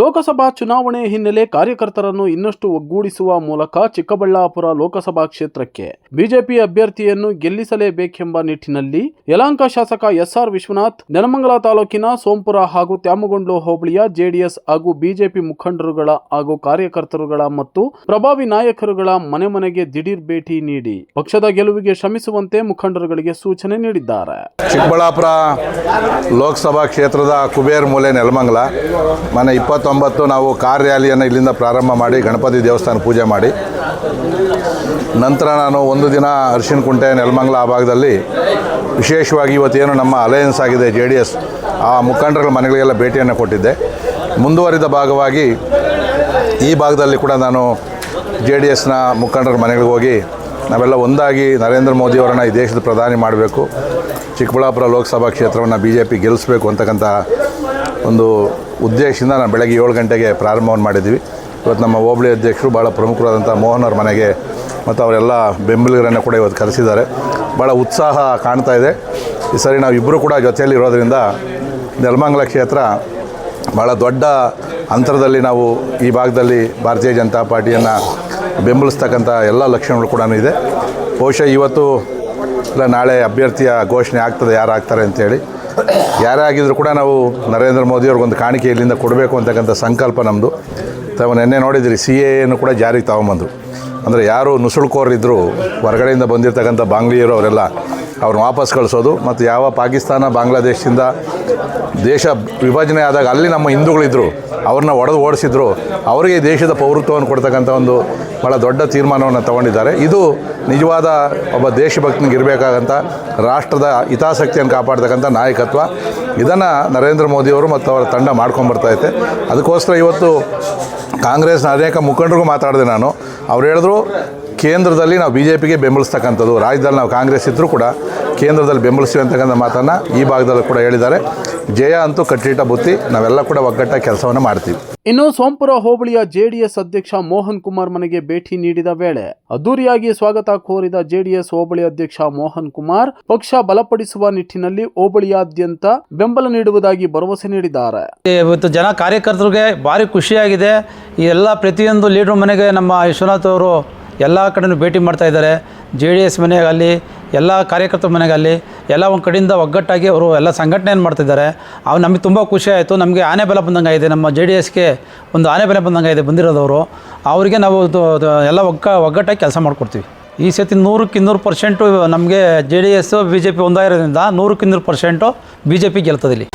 ಲೋಕಸಭಾ ಚುನಾವಣೆ ಹಿನ್ನೆಲೆ ಕಾರ್ಯಕರ್ತರನ್ನು ಇನ್ನಷ್ಟು ಒಗ್ಗೂಡಿಸುವ ಮೂಲಕ ಚಿಕ್ಕಬಳ್ಳಾಪುರ ಲೋಕಸಭಾ ಕ್ಷೇತ್ರಕ್ಕೆ ಬಿಜೆಪಿ ಅಭ್ಯರ್ಥಿಯನ್ನು ಗೆಲ್ಲಿಸಲೇಬೇಕೆಂಬ ನಿಟ್ಟಿನಲ್ಲಿ ಯಲಾಂಕ ಶಾಸಕ ಎಸ್ಆರ್ ವಿಶ್ವನಾಥ್, ನೆಲಮಂಗಲ ತಾಲೂಕಿನ ಸೋಂಪುರ ಹಾಗೂ ತ್ಯಾಮಗೊಂಡ್ಲು ಹೋಬಳಿಯ ಜೆಡಿಎಸ್ ಹಾಗೂ ಬಿಜೆಪಿ ಮುಖಂಡರುಗಳ ಹಾಗೂ ಕಾರ್ಯಕರ್ತರುಗಳ ಮತ್ತು ಪ್ರಭಾವಿ ನಾಯಕರುಗಳ ಮನೆ ಮನೆಗೆ ದಿಢೀರ್ ಭೇಟಿ ನೀಡಿ ಪಕ್ಷದ ಗೆಲುವಿಗೆ ಶ್ರಮಿಸುವಂತೆ ಮುಖಂಡರುಗಳಿಗೆ ಸೂಚನೆ ನೀಡಿದ್ದಾರೆ. ಚಿಕ್ಕಬಳ್ಳಾಪುರ ಲೋಕಸಭಾ ಕ್ಷೇತ್ರದ ಕುಬೇರ್ ಮೂಲೆ ನೆಲಮಂಗಲ, ಮನೆ ಇಪ್ಪತ್ತೊಂಬತ್ತು ನಾವು ಕಾರ್ ರ್ಯಾಲಿಯನ್ನು ಇಲ್ಲಿಂದ ಪ್ರಾರಂಭ ಮಾಡಿ ಗಣಪತಿ ದೇವಸ್ಥಾನ ಪೂಜೆ ಮಾಡಿ. ನಂತರ ನಾನು ಒಂದು ದಿನ ಅರಿಶಿನ ಕುಂಟೆ ನೆಲಮಂಗಲ ಆ ಭಾಗದಲ್ಲಿ ವಿಶೇಷವಾಗಿ ಇವತ್ತೇನು ನಮ್ಮ ಅಲಯನ್ಸ್ ಆಗಿದೆ, ಜೆ ಡಿ ಎಸ್, ಆ ಮುಖಂಡರುಗಳ ಮನೆಗಳಿಗೆಲ್ಲ ಭೇಟಿಯನ್ನು ಕೊಟ್ಟಿದ್ದೆ. ಮುಂದುವರಿದ ಭಾಗವಾಗಿ ಈ ಭಾಗದಲ್ಲಿ ಕೂಡ ನಾನು ಜೆ ಡಿ ಎಸ್ನ ಮುಖಂಡರ ಮನೆಗಳಿಗೆ ಹೋಗಿ ನಾವೆಲ್ಲ ಒಂದಾಗಿ ನರೇಂದ್ರ ಮೋದಿಯವರನ್ನು ಈ ದೇಶದ ಪ್ರಧಾನಿ ಮಾಡಬೇಕು. ಚಿಕ್ಕಬಳ್ಳಾಪುರ ಲೋಕಸಭಾ ಕ್ಷೇತ್ರವನ್ನು ಬಿ ಜೆ ಪಿ ಗೆಲ್ಲಿಸಬೇಕು ಅಂತಕ್ಕಂಥ ಒಂದು ಉದ್ದೇಶದಿಂದ ನಾವು ಬೆಳಗ್ಗೆ ಏಳು ಗಂಟೆಗೆ ಪ್ರಾರಂಭವನ್ನು ಮಾಡಿದ್ವಿ ಇವತ್ತು ನಮ್ಮ ಹೋಬಳಿ ಅಧ್ಯಕ್ಷರು ಭಾಳ ಪ್ರಮುಖರಾದಂಥ ಮೋಹನ್ ಅವ್ರ ಮನೆಗೆ ಮತ್ತು ಅವರೆಲ್ಲ ಬೆಂಬಲಿಗರನ್ನು ಕೂಡ ಇವತ್ತು ಕರೆಸಿದ್ದಾರೆ. ಭಾಳ ಉತ್ಸಾಹ ಕಾಣ್ತಾ ಇದೆ. ಈ ಸರಿ ನಾವು ಇಬ್ಬರು ಕೂಡ ಜೊತೆಯಲ್ಲಿ ಇರೋದರಿಂದ ನೆಲಮಂಗಲ ಕ್ಷೇತ್ರ ಭಾಳ ದೊಡ್ಡ ಅಂತರದಲ್ಲಿ ನಾವು ಈ ಭಾಗದಲ್ಲಿ ಭಾರತೀಯ ಜನತಾ ಪಾರ್ಟಿಯನ್ನು ಬೆಂಬಲಿಸ್ತಕ್ಕಂಥ ಎಲ್ಲ ಲಕ್ಷಣಗಳು ಕೂಡ ಇದೆ. ಬಹುಶಃ ಇವತ್ತು ಇಲ್ಲ, ನಾಳೆ ಅಭ್ಯರ್ಥಿಯ ಘೋಷಣೆ ಆಗ್ತದೆ, ಯಾರು ಆಗ್ತಾರೆ ಅಂತೇಳಿ. ಯಾರೇ ಆಗಿದ್ರು ಕೂಡ ನಾವು ನರೇಂದ್ರ ಮೋದಿಯವ್ರಿಗೊಂದು ಕಾಣಿಕೆ ಇಲ್ಲಿಂದ ಕೊಡಬೇಕು ಅಂತಕ್ಕಂಥ ಸಂಕಲ್ಪ ನಮ್ಮದು ತಾವು ನಿನ್ನೆ ನೋಡಿದ್ರಿ ಸಿ ಎನ್ನು ಕೂಡ ಜಾರಿಗೆ ತಗೊಂಬಂದರು. ಅಂದರೆ ಯಾರು ನುಸುಳುಕೋರಿದ್ದರು ಹೊರಗಡೆಯಿಂದ ಬಂದಿರತಕ್ಕಂಥ ಬಾಂಗ್ಲಿಯರು ಅವರೆಲ್ಲ ಅವ್ರನ್ನ ವಾಪಸ್ ಕಳಿಸೋದು ಮತ್ತು ಯಾವ ಪಾಕಿಸ್ತಾನ, ಬಾಂಗ್ಲಾದೇಶದಿಂದ ದೇಶ ವಿಭಜನೆ ಆದಾಗ ಅಲ್ಲಿ ನಮ್ಮ ಹಿಂದೂಗಳಿದ್ದರು ಅವ್ರನ್ನ ಒಡೆದು ಓಡಿಸಿದ್ರು, ಅವರಿಗೆ ದೇಶದ ಪೌರತ್ವವನ್ನು ಕೊಡ್ತಕ್ಕಂಥ ಒಂದು ಭಾಳ ದೊಡ್ಡ ತೀರ್ಮಾನವನ್ನು ತಗೊಂಡಿದ್ದಾರೆ. ಇದು ನಿಜವಾದ ಒಬ್ಬ ದೇಶಭಕ್ತನಿಗೆ ಇರಬೇಕಾಗಂಥ ರಾಷ್ಟ್ರದ ಹಿತಾಸಕ್ತಿಯನ್ನು ಕಾಪಾಡ್ತಕ್ಕಂಥ ನಾಯಕತ್ವ. ಇದನ್ನು ನರೇಂದ್ರ ಮೋದಿಯವರು ಮತ್ತು ಅವರ ತಂಡ ಮಾಡ್ಕೊಂಬರ್ತೈತೆ ಅದಕ್ಕೋಸ್ಕರ ಇವತ್ತು ಕಾಂಗ್ರೆಸ್ನ ಅನೇಕ ಮುಖಂಡರಿಗೂ ಮಾತಾಡಿದೆ ನಾನು. ಅವ್ರು ಹೇಳಿದ್ರು ಕೇಂದ್ರದಲ್ಲಿ ನಾವು ಬಿ ಜೆ ಪಿಗೆ ಬೆಂಬಲಿಸ್ತಕ್ಕಂಥದ್ದು ರಾಜ್ಯದಲ್ಲಿ ನಾವು ಕಾಂಗ್ರೆಸ್ ಇದ್ದರೂ ಕೂಡ ಕೇಂದ್ರದಲ್ಲಿ ಬೆಂಬಲಿಸ್ತೀವಿ ಅಂತಕ್ಕಂಥ ಮಾತನ್ನು ಈ ಭಾಗದಲ್ಲೂ ಕೂಡ ಹೇಳಿದ್ದಾರೆ. ಜಯ ಅಂತೂ ಕಟ್ಟಿಟ್ಟ ಬುತ್ತಿ ನಾವೆಲ್ಲ ಕೂಡ ಒಗ್ಗಟ್ಟ ಕೆಲಸವನ್ನು ಮಾಡ್ತೀವಿ. ಇನ್ನು ಸೋಂಪುರ ಹೋಬಳಿಯ ಜೆಡಿಎಸ್ ಅಧ್ಯಕ್ಷ ಮೋಹನ್ ಕುಮಾರ್ ಮನೆಗೆ ಭೇಟಿ ನೀಡಿದ ವೇಳೆ ಅದ್ದೂರಿಯಾಗಿ ಸ್ವಾಗತ ಕೋರಿದ ಜೆಡಿಎಸ್ ಹೋಬಳಿ ಅಧ್ಯಕ್ಷ ಮೋಹನ್ ಕುಮಾರ್ ಪಕ್ಷ ಬಲಪಡಿಸುವ ನಿಟ್ಟಿನಲ್ಲಿ ಹೋಬಳಿಯಾದ್ಯಂತ ಬೆಂಬಲ ನೀಡುವುದಾಗಿ ಭರವಸೆ ನೀಡಿದ್ದಾರೆ. ಇವತ್ತು ಜನ ಕಾರ್ಯಕರ್ತರಿಗೆ ಭಾರಿ ಖುಷಿಯಾಗಿದೆ. ಈ ಎಲ್ಲ ಪ್ರತಿಯೊಂದು ಲೀಡರ್ ಮನೆಗೆ ನಮ್ಮ ವಿಶ್ವನಾಥ್ ಅವರು ಎಲ್ಲ ಕಡೆನೂ ಭೇಟಿ ಮಾಡ್ತಾ ಇದ್ದಾರೆ. ಜೆ ಡಿ ಎಸ್ ಮನೆಗಾಗಲಿ ಎಲ್ಲ ಕಾರ್ಯಕರ್ತರ ಮನೆಗಾಗಲಿ ಎಲ್ಲ ಒಂದು ಕಡೆಯಿಂದ ಒಗ್ಗಟ್ಟಾಗಿ ಅವರು ಎಲ್ಲ ಸಂಘಟನೆಯನ್ನು ಮಾಡ್ತಿದ್ದಾರೆ. ಅವು ನಮಗೆ ತುಂಬ ಖುಷಿ ಆಯಿತು. ನಮಗೆ ಆನೆ ಬೆಲೆ ಬಂದಂಗೆ ಆಗಿದೆ. ನಮ್ಮ ಜೆ ಡಿ ಎಸ್ಗೆ ಒಂದು ಆನೆ ಬೆಲೆ ಬಂದಂಗೆ ಇದೆ ಬಂದಿರೋದವರು. ಅವರಿಗೆ ನಾವು ಎಲ್ಲ ಒಗ್ಗ, ಒಗ್ಗಟ್ಟಾಗಿ ಕೆಲಸ ಮಾಡಿಕೊಡ್ತೀವಿ. ಈ ಸತಿ ನೂರಕ್ಕೆ ಇನ್ನೂರು ಪರ್ಸೆಂಟು ನಮಗೆ J D S B J P ಒಂದಾಗಿರೋದ್ರಿಂದ ನೂರಕ್ಕೆ ಇನ್ನೂರು ಪರ್ಸೆಂಟು ಬಿ ಜೆ ಪಿ ಗೆಲ್ತದೆ ಇಲ್ಲಿ.